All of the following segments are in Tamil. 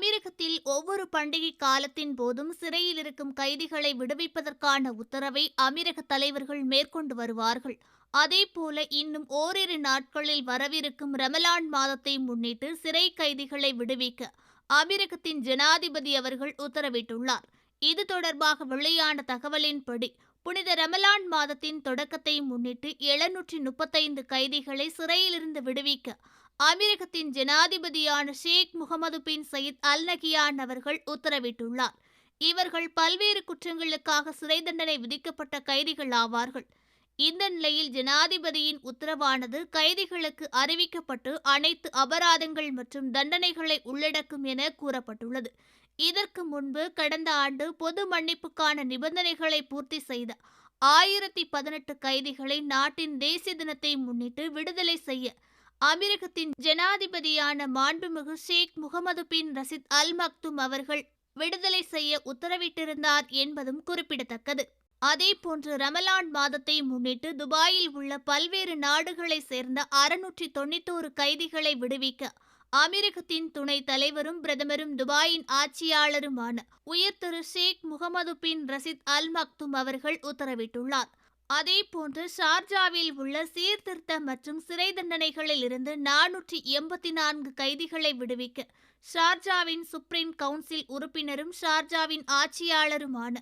அமெரிக்கத்தில் ஒவ்வொரு பண்டிகை காலத்தின் போதும் சிறையில் இருக்கும் கைதிகளை விடுவிப்பதற்கான உத்தரவை அமீரக தலைவர்கள் மேற்கொண்டு வருவார்கள். அதேபோல இன்னும் ஓரிரு நாட்களில் வரவிருக்கும் ரமலான் மாதத்தை முன்னிட்டு சிறை கைதிகளை விடுவிக்க அமீரகத்தின் ஜனாதிபதி அவர்கள் உத்தரவிட்டுள்ளார். இது தொடர்பாக வெளியான தகவலின்படி புனித ரமலான் மாதத்தின் தொடக்கத்தை முன்னிட்டு எழுநூற்றி முப்பத்தைந்து கைதிகளை சிறையிலிருந்து விடுவிக்க அமெரிக்கத்தின் ஜனாதிபதியான ஷேக் முகமது பின் சயீத் அல் நகியான் அவர்கள் உத்தரவிட்டுள்ளார். இவர்கள் பல்வேறு குற்றங்களுக்காக சிறை தண்டனை விதிக்கப்பட்ட கைதிகள் ஆவார்கள். இந்த நிலையில் ஜனாதிபதியின் உத்தரவானது கைதிகளுக்கு அறிவிக்கப்பட்டு அனைத்து அபராதங்கள் மற்றும் தண்டனைகளை உள்ளடக்கும் என கூறப்பட்டுள்ளது. இதற்கு முன்பு கடந்த ஆண்டு பொது மன்னிப்புக்கான நிபந்தனைகளை பூர்த்தி செய்த ஆயிரத்தி பதினெட்டு கைதிகளை நாட்டின் தேசிய தினத்தை முன்னிட்டு விடுதலை செய்ய அமீரகத்தின் ஜனாதிபதியான மாண்புமிகு ஷேக் முகமது பின் ரசித் அல் மக்தும் அவர்கள் விடுதலை செய்ய உத்தரவிட்டிருந்தார் என்பதும் குறிப்பிடத்தக்கது. அதேபோன்று ரமலான் மாதத்தை முன்னிட்டு துபாயில் உள்ள பல்வேறு நாடுகளைச் சேர்ந்த அறுநூற்றி தொண்ணூத்தோரு கைதிகளை விடுவிக்க அமீரகத்தின் துணை தலைவரும் பிரதமரும் துபாயின் ஆட்சியாளருமான உயர் திரு ஷேக் முகமது பின் ரசித் அல் மக்தும் அவர்கள் உத்தரவிட்டுள்ளார். அதேபோன்று ஷார்ஜாவில் உள்ள சீர்திருத்த மற்றும் சிறை தண்டனைகளில் இருந்து நானூற்றி எண்பத்தி நான்கு கைதிகளை விடுவிக்க ஷார்ஜாவின் சுப்ரீம் கவுன்சில் உறுப்பினரும் ஷார்ஜாவின் ஆட்சியாளருமான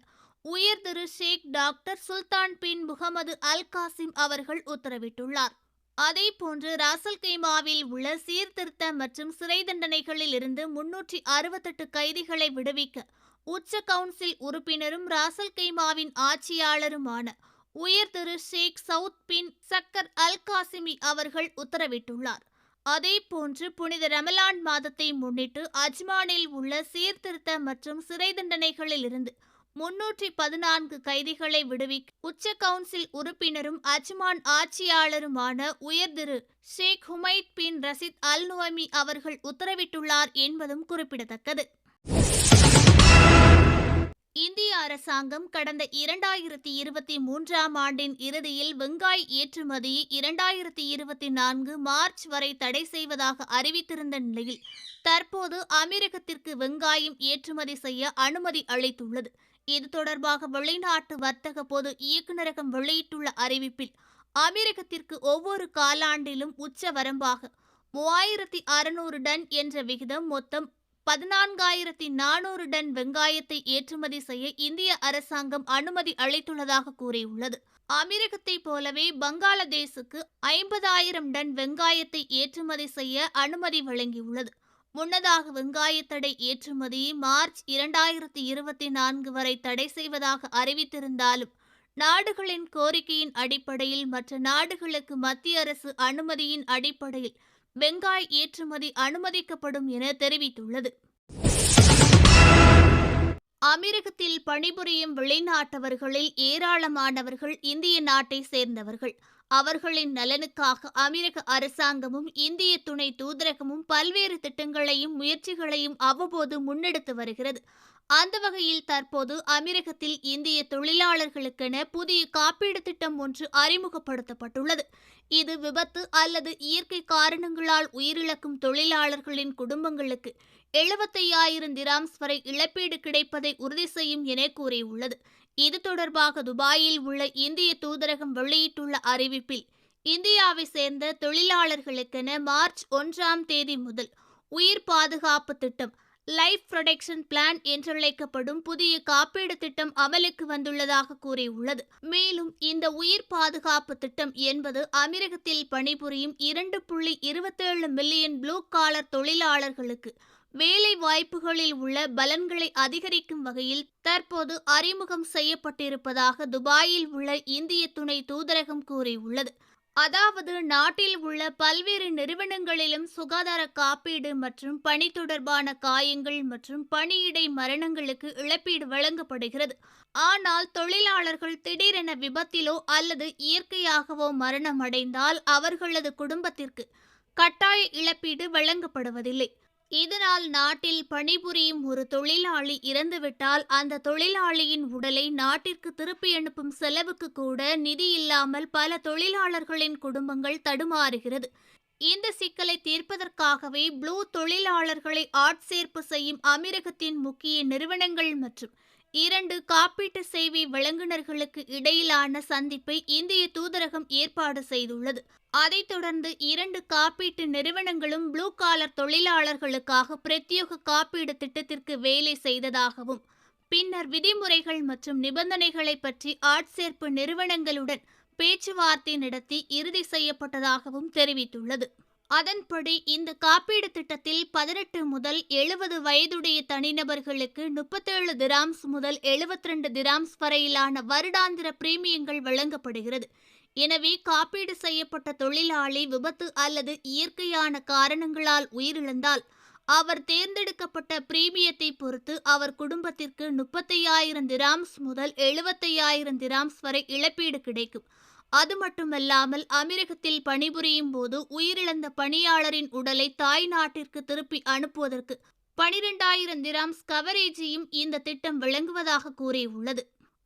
உயர் திரு Sheikh doctor Sultan bin Mohammed Al Qasimi அவர்கள் உத்தரவிட்டுள்ளார். அதேபோன்று ராசல் கைமாவில் உள்ள சீர்திருத்த மற்றும் சிறை தண்டனைகளில் இருந்து முன்னூற்றி அறுபத்தெட்டு கைதிகளை விடுவிக்க உச்ச கவுன்சில் உறுப்பினரும் ராசல் கைமாவின் ஆட்சியாளருமான உயர் திரு ஷேக் சவுத் பின் சக்கர் அல் காசிமி அவர்கள் உத்தரவிட்டுள்ளார். அதேபோன்று புனித ரமலான் மாதத்தை முன்னிட்டு அஜ்மானில் உள்ள சீர்திருத்த மற்றும் சிறை தண்டனைகளில் இருந்து முன்னூற்றி பதினான்கு கைதிகளை விடுவிக்க உச்ச கவுன்சில் உறுப்பினரும் அஜ்மான் ஆட்சியாளருமான உயர் திரு ஷேக் ஹுமைத் பின் ரசித் அல் நுவமி அவர்கள் உத்தரவிட்டுள்ளார் என்பதும் குறிப்பிடத்தக்கது. இந்திய அரசாங்கம் கடந்த இரண்டாயிரத்தி இருபத்தி மூன்றாம் ஆண்டின் இறுதியில் வெங்காய் ஏற்றுமதி இரண்டாயிரத்தி இருபத்தி நான்கு மார்ச் வரை தடை செய்வதாக அறிவித்திருந்த நிலையில் தற்போது அமெரிக்கத்திற்கு வெங்காயம் ஏற்றுமதி செய்ய அனுமதி அளித்துள்ளது. இது தொடர்பாக வெளிநாட்டு வர்த்தக பொது இயக்குநரகம் வெளியிட்டுள்ள அறிவிப்பில் அமெரிக்கத்திற்கு ஒவ்வொரு காலாண்டிலும் உச்ச வரம்பாக மூவாயிரத்தி அறுநூறு டன் என்ற விகிதம் மொத்தம் பதினான்காயிரத்தி நானூறு டன் வெங்காயத்தை ஏற்றுமதி செய்ய இந்திய அரசாங்கம் அனுமதி அளித்துள்ளதாக கூறியுள்ளது. அமெரிக்கத்தை போலவே பங்களாதேசுக்கு ஐம்பதாயிரம் டன் வெங்காயத்தை ஏற்றுமதி செய்ய அனுமதி வழங்கியுள்ளது. முன்னதாக வெங்காயத்தடை ஏற்றுமதியை மார்ச் இரண்டாயிரத்தி இருபத்தி நான்கு வரை தடை செய்வதாக அறிவித்திருந்தாலும் நாடுகளின் கோரிக்கையின் அடிப்படையில் மற்ற நாடுகளுக்கு மத்திய அரசு அனுமதியின் அடிப்படையில் வெங்காய ஏற்றுமதி அனுமதிக்கப்படும் என தெரிவித்துள்ளது. அமெரிக்கத்தில் பணிபுரியும் வெளிநாட்டவர்களில் ஏராளமானவர்கள் இந்திய நாட்டை சேர்ந்தவர்கள். அவர்களின் நலனுக்காக அமெரிக்க அரசாங்கமும் இந்திய துணை தூதரகமும் பல்வேறு திட்டங்களையும் முயற்சிகளையும் அவ்வப்போது முன்னெடுத்து வருகிறது. அந்த வகையில் தற்போது அமெரிக்கத்தில் இந்திய தொழிலாளர்களுக்கென புதிய காப்பீடு திட்டம் ஒன்று அறிமுகப்படுத்தப்பட்டுள்ளது. இது விபத்து அல்லது இயற்கை காரணங்களால் உயிரிழக்கும் தொழிலாளர்களின் குடும்பங்களுக்கு எழுபத்தையாயிரம் திராம்ஸ் வரை இழப்பீடு கிடைப்பதை உறுதி செய்யும் என கூறியுள்ளது. இது தொடர்பாக துபாயில் உள்ள இந்திய தூதரகம் வெளியிட்டுள்ள அறிவிப்பில் இந்தியாவை சேர்ந்த தொழிலாளர்களுக்கென மார்ச் ஒன்றாம் தேதி முதல் உயிர் பாதுகாப்பு திட்டம் லைஃப் ப்ரொடெக்ஷன் பிளான் என்றழைக்கப்படும் புதிய காப்பீடு திட்டம் அமலுக்கு வந்துள்ளதாக கூறியுள்ளது. மேலும் இந்த உயிர் பாதுகாப்பு திட்டம் என்பது அமீரகத்தில் பணிபுரியும் இரண்டு புள்ளி இருபத்தேழு மில்லியன் ப்ளூ காலர் தொழிலாளர்களுக்கு வேலை வாய்ப்புகளில் உள்ள பலன்களை அதிகரிக்கும் வகையில் தற்போது அறிமுகம் செய்யப்பட்டிருப்பதாக துபாயில் உள்ள இந்திய துணை தூதரகம் கூறியுள்ளது. அதாவது நாட்டில் உள்ள பல்வேறு நிறுவனங்களிலும் சுகாதார காப்பீடு மற்றும் பணி தொடர்பான காயங்கள் மற்றும் பணியிடை மரணங்களுக்கு இழப்பீடு வழங்கப்படுகிறது. ஆனால் தொழிலாளர்கள் திடீரென விபத்திலோ அல்லது இயற்கையாகவோ மரணம் அடைந்தால் அவர்களது குடும்பத்திற்கு கட்டாய இழப்பீடு வழங்கப்படுவதில்லை. இதனால் நாட்டில் பணிபுரியும் ஒரு தொழிலாளி இறந்துவிட்டால் அந்த தொழிலாளியின் உடலை நாட்டிற்கு திருப்பி அனுப்பும் செலவுக்கு கூட நிதி இல்லாமல் பல தொழிலாளர்களின் குடும்பங்கள் தடுமாறுகிறது. இந்த சிக்கலை தீர்ப்பதற்காகவே ப்ளூ தொழிலாளர்களை ஆட்சேர்ப்பு செய்யும் அமீரகத்தின் முக்கிய நிறுவனங்கள் மற்றும் இரண்டு காப்பீட்டு சேவை வழங்குநர்களுக்கு இடையிலான சந்திப்பை இந்திய தூதரகம் ஏற்பாடு செய்துள்ளது. அதைத் தொடர்ந்து இரண்டு காப்பீட்டு நிறுவனங்களும் ப்ளூ காலர் தொழிலாளர்களுக்காக பிரத்யேக காப்பீடு திட்டத்திற்கு வேலை செய்ததாகவும் பின்னர் விதிமுறைகள் மற்றும் நிபந்தனைகளை பற்றி ஆட்சேர்ப்பு நிறுவனங்களுடன் பேச்சுவார்த்தை நடத்தி இறுதி செய்யப்பட்டதாகவும் தெரிவித்துள்ளது. அதன்படி இந்த காப்பீடு திட்டத்தில் பதினெட்டு முதல் எழுபது வயதுடைய தனிநபர்களுக்கு முப்பத்தேழு திராம்ஸ் முதல் எழுபத்தி ரெண்டு திராம்ஸ் வரையிலான வருடாந்திர பிரீமியங்கள் வழங்கப்படுகிறது. எனவே காப்பீடு செய்யப்பட்ட தொழிலாளி விபத்து அல்லது இயற்கையான காரணங்களால் உயிரிழந்தால் அவர் தேர்ந்தெடுக்கப்பட்ட பிரீமியத்தை பொறுத்து அவர் குடும்பத்திற்கு முப்பத்தையாயிரம் திராம்ஸ் முதல் எழுபத்தையாயிரம் திராம்ஸ் வரை இழப்பீடு கிடைக்கும். அது மட்டுமல்லாமல் அமீரகத்தில் பணிபுரியும் போது உயிரிழந்த பணியாளரின் உடலை தாய் நாட்டிற்கு திருப்பி அனுப்புவதற்கு பனிரெண்டாயிரம் திராம்ஸ் கவரேஜையும் இந்த திட்டம் வழங்குவதாக கூறியுள்ளது.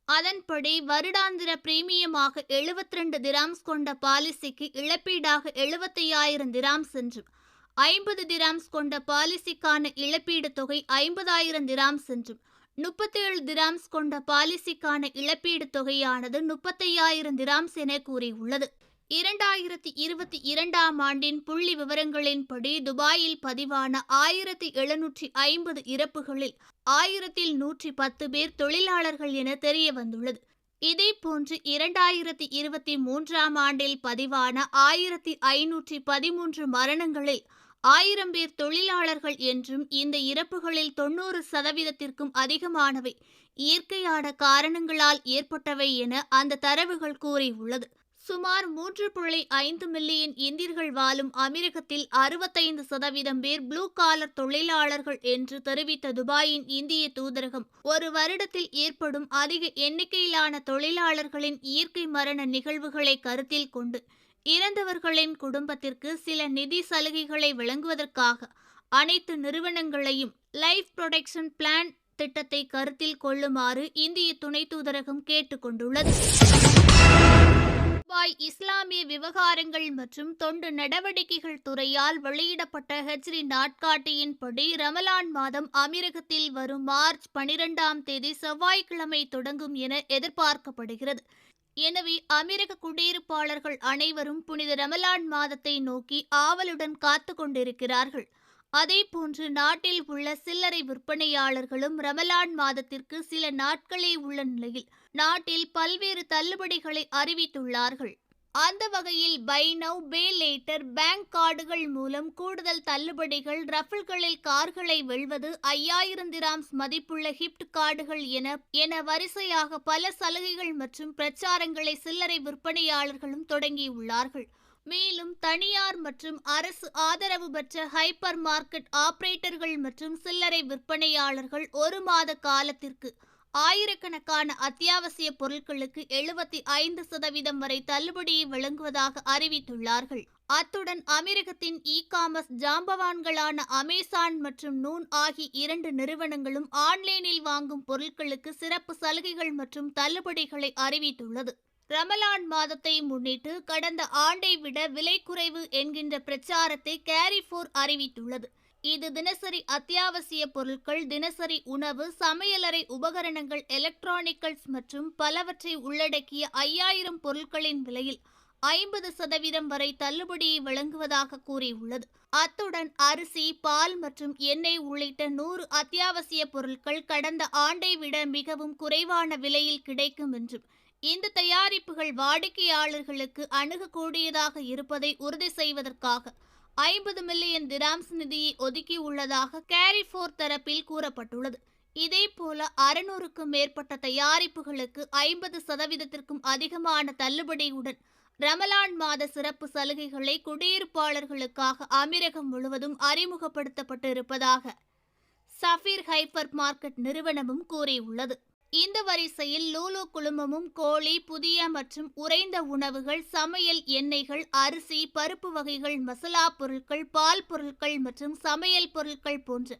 அதன்படி வருடாந்திர பிரீமியமாக எழுபத்தி ரெண்டு திராம்ஸ் கொண்ட பாலிசிக்கு இழப்பீடாக எழுபத்தையாயிரம் திராம்ஸ் என்றும் ஐம்பது திராம்ஸ் கொண்ட பாலிசிக்கான இழப்பீடு தொகை ஐம்பதாயிரம் திராம்ஸ் என்றும் முப்பத்தேழு திராம்ஸ் கொண்ட பாலிசிக்கான இழப்பீடு தொகையானது முப்பத்தையாயிரம் திராம்ஸ் என கூறியுள்ளது. இரண்டாயிரத்தி இருபத்தி இரண்டாம் ஆண்டின் புள்ளி விவரங்களின்படி துபாயில் பதிவான ஆயிரத்தி எழுநூற்றி ஐம்பது இறப்புகளில் ஆயிரத்தில் நூற்றி பத்து பேர் தொழிலாளர்கள் என தெரிய வந்துள்ளது இதேபோன்று இரண்டாயிரத்தி இருபத்தி மூன்றாம் ஆண்டில் பதிவான ஆயிரத்தி ஐநூற்றி பதிமூன்று மரணங்களில் ஆயிரம் பேர் தொழிலாளர்கள் என்றும் இந்த இறப்புகளில் தொண்ணூறு சதவீதத்திற்கும் அதிகமானவை. இயற்கையான காரணங்களால் ஏற்பட்டவை என அந்த தரவுகள் கூறியுள்ளது. சுமார் மூன்று புள்ளி ஐந்து மில்லியன் இந்தியர்கள் வாழும் அமீரகத்தில் அறுபத்தைந்து சதவீதம் பேர் ப்ளூ காலர் தொழிலாளர்கள் என்று தெரிவித்த துபாயின் இந்திய தூதரகம் ஒரு வருடத்தில் ஏற்படும் அதிக எண்ணிக்கையிலான தொழிலாளர்களின் இயற்கை மரண நிகழ்வுகளை கருத்தில் கொண்டு இறந்தவர்களின் குடும்பத்திற்கு சில நிதி சலுகைகளை வழங்குவதற்காக அனைத்து நிறுவனங்களையும் லைஃப் புரொடெக்ஷன் பிளான் திட்டத்தை கருத்தில் கொள்ளுமாறு இந்திய துணை தூதரகம் கேட்டுக்கொண்டுள்ளது. துபாய் இஸ்லாமிய விவகாரங்கள் மற்றும் தொண்டு நடவடிக்கைகள் துறையால் வெளியிடப்பட்ட ஹெச்ரி நாட்காட்டியின்படி ரமலான் மாதம் அமீரகத்தில் வரும் மார்ச் பனிரெண்டாம் தேதி செவ்வாய்க்கிழமை தொடங்கும் என எதிர்பார்க்கப்படுகிறது. எனவே அமெரிக்க குடியிருப்பாளர்கள் அனைவரும் புனித ரமலான் மாதத்தை நோக்கி ஆவலுடன் காத்து கொண்டிருக்கிறார்கள். அதேபோன்று நாட்டில் உள்ள சில்லறை விற்பனையாளர்களும் ரமலான் மாதத்திற்கு சில நாட்களே உள்ள நிலையில் நாட்டில் பல்வேறு தள்ளுபடிகளை அறிவித்துள்ளார்கள். அந்த வகையில் buy now pay later bank கார்டுகள் மூலம் கூடுதல் தள்ளுபடிகள் ரஃபில்களில் கார்களை வெல்வது ஐயாயிரம் திராம்ஸ் மதிப்புள்ள ஹிப்ட் கார்டுகள் என என வரிசையாக பல சலுகைகள் மற்றும் பிரச்சாரங்களை சில்லறை விற்பனையாளர்களும் தொடங்கியுள்ளார்கள். மேலும் தனியார் மற்றும் அரசு ஆதரவு பெற்ற ஹைப்பர் மார்க்கெட் ஆபரேட்டர்கள் மற்றும் சில்லறை விற்பனையாளர்கள் ஒரு மாத காலத்திற்கு ஆயிரக்கணக்கான அத்தியாவசிய பொருட்களுக்கு எழுபத்தி ஐந்து சதவீதம் வரை தள்ளுபடியை வழங்குவதாக அறிவித்துள்ளார்கள். அத்துடன் அமெரிக்கத்தின் இ காமர்ஸ் ஜாம்பவான்களான அமேசான் மற்றும் நூன் ஆகிய இரண்டு நிறுவனங்களும் ஆன்லைனில் வாங்கும் பொருட்களுக்கு சிறப்பு சலுகைகள் மற்றும் தள்ளுபடிகளை அறிவித்துள்ளது. ரமலான் மாதத்தை முன்னிட்டு கடந்த ஆண்டை விட விலை குறைவு என்கின்ற பிரச்சாரத்தை கேரிஃபோர் அறிவித்துள்ளது. இது தினசரி அத்தியாவசிய பொருட்கள் தினசரி உணவு சமையலறை உபகரணங்கள் எலக்ட்ரானிக்கல்ஸ் மற்றும் பலவற்றை உள்ளடக்கிய ஐயாயிரம் பொருட்களின் விலையில் ஐம்பது சதவீதம் வரை தள்ளுபடியை வழங்குவதாக கூறியுள்ளது. அத்துடன் அரிசி பால் மற்றும் எண்ணெய் உள்ளிட்ட நூறு அத்தியாவசிய பொருட்கள் கடந்த ஆண்டை விட மிகவும் குறைவான விலையில் கிடைக்கும் என்றும் இந்த தயாரிப்புகள் வாடிக்கையாளர்களுக்கு அணுகக்கூடியதாக இருப்பதை உறுதி செய்வதற்காக ஐம்பது மில்லியன் திராம்ஸ் நிதியை ஒதுக்கியுள்ளதாக கேரிஃபோர் தரப்பில் கூறப்பட்டுள்ளது. இதேபோல அறுநூறுக்கும் மேற்பட்ட தயாரிப்புகளுக்கு ஐம்பது சதவீதத்திற்கும் அதிகமான தள்ளுபடியுடன் ரமலான் மாத சிறப்பு சலுகைகளை குடியிருப்பாளர்களுக்காக அமீரகம் முழுவதும் அறிமுகப்படுத்தப்பட்டு இருப்பதாக சஃபீர் ஹைப்பர் மார்க்கெட் நிறுவனமும் கூறியுள்ளது. இந்த வரிசையில் லூலு குழுமமும் கோழி புதிய மற்றும் உறைந்த உணவுகள் சமையல் எண்ணெய்கள் அரிசி பருப்பு வகைகள் மசாலா பொருட்கள் பால் பொருட்கள் மற்றும் சமையல் பொருட்கள் போன்ற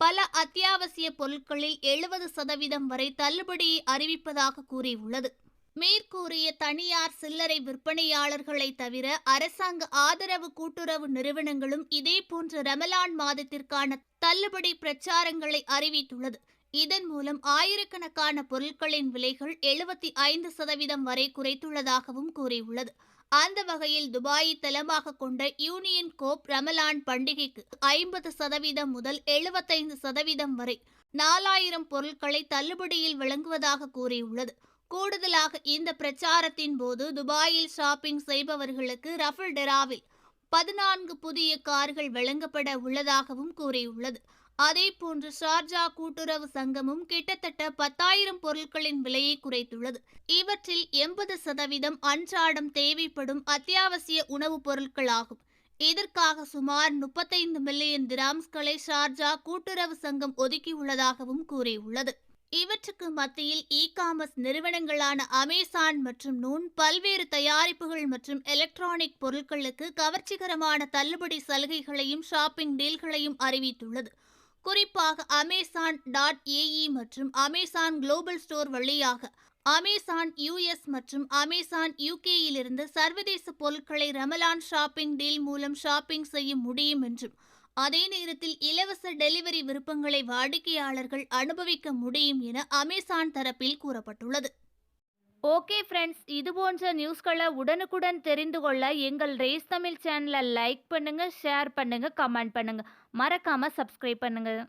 பல அத்தியாவசிய பொருட்களில் எழுபது சதவீதம் வரை தள்ளுபடியை அறிவிப்பதாக கூறியுள்ளது. மேற்கூறிய தனியார் சில்லறை விற்பனையாளர்களை தவிர அரசாங்க ஆதரவு கூட்டுறவு நிறுவனங்களும் இதே போன்ற ரமலான் மாதத்திற்கான தள்ளுபடி பிரச்சாரங்களை அறிவித்துள்ளது. இதன் மூலம் ஆயிரக்கணக்கான பொருட்களின் விலைகள் எழுபத்தி ஐந்து சதவீதம் வரை குறைத்துள்ளதாகவும் கூறியுள்ளது. அந்த வகையில் துபாயை தளமாக கொண்ட யூனியன் கோப் ரமலான் பண்டிகைக்கு ஐம்பது சதவீதம் முதல் எழுபத்தைந்து சதவீதம் வரை நாலாயிரம் பொருட்களை தள்ளுபடியில் வழங்குவதாக கூறியுள்ளது. கூடுதலாக இந்த பிரச்சாரத்தின் போது துபாயில் ஷாப்பிங் செய்பவர்களுக்கு ரஃபல் டெராவில் பதினான்கு புதிய கார்கள் வழங்கப்பட உள்ளதாகவும் கூறியுள்ளது. அதே போன்று ஷார்ஜா கூட்டுறவு சங்கமும் கிட்டத்தட்ட பத்தாயிரம் பொருட்களின் விலையை குறைத்துள்ளது. இவற்றில் எண்பது சதவீதம் அன்றாடம் தேவைப்படும் அத்தியாவசிய உணவுப் பொருட்களாகும் இதற்காக சுமார் முப்பத்தைந்து மில்லியன் திராம்ஸ்களை ஷார்ஜா கூட்டுறவு சங்கம் ஒதுக்கியுள்ளதாகவும் கூறியுள்ளது. இவற்றுக்கு மத்தியில் இ காமர்ஸ் நிறுவனங்களான அமேசான் மற்றும் நூன் பல்வேறு தயாரிப்புகள் மற்றும் எலக்ட்ரானிக் பொருட்களுக்கு கவர்ச்சிகரமான தள்ளுபடி சலுகைகளையும் ஷாப்பிங் டீல்களையும் அறிவித்துள்ளது. குறிப்பாக அமேசான் டாட் ஏஇ மற்றும் அமேசான் குளோபல் ஸ்டோர் வழியாக அமேசான் யூஎஸ் மற்றும் அமேசான் யூகேயிலிருந்து சர்வதேச பொருட்களை ரமலான் ஷாப்பிங் டீல் மூலம் ஷாப்பிங் செய்ய முடியும் என்றும் அதே நேரத்தில் இலவச டெலிவரி விருப்பங்களை வாடிக்கையாளர்கள் அனுபவிக்க முடியும் என அமேசான் தரப்பில் கூறப்பட்டுள்ளது. ஓகே ஃப்ரெண்ட்ஸ் இது போன்ற நியூஸ்களை உடனுக்குடன் தெரிந்து கொள்ள எங்கள் ரேஸ் தமிழ் சேனலை லைக் பண்ணுங்கள் ஷேர் பண்ணுங்கள் கமெண்ட் பண்ணுங்கள் மறக்காமல் சப்ஸ்கிரைப் பண்ணுங்கள்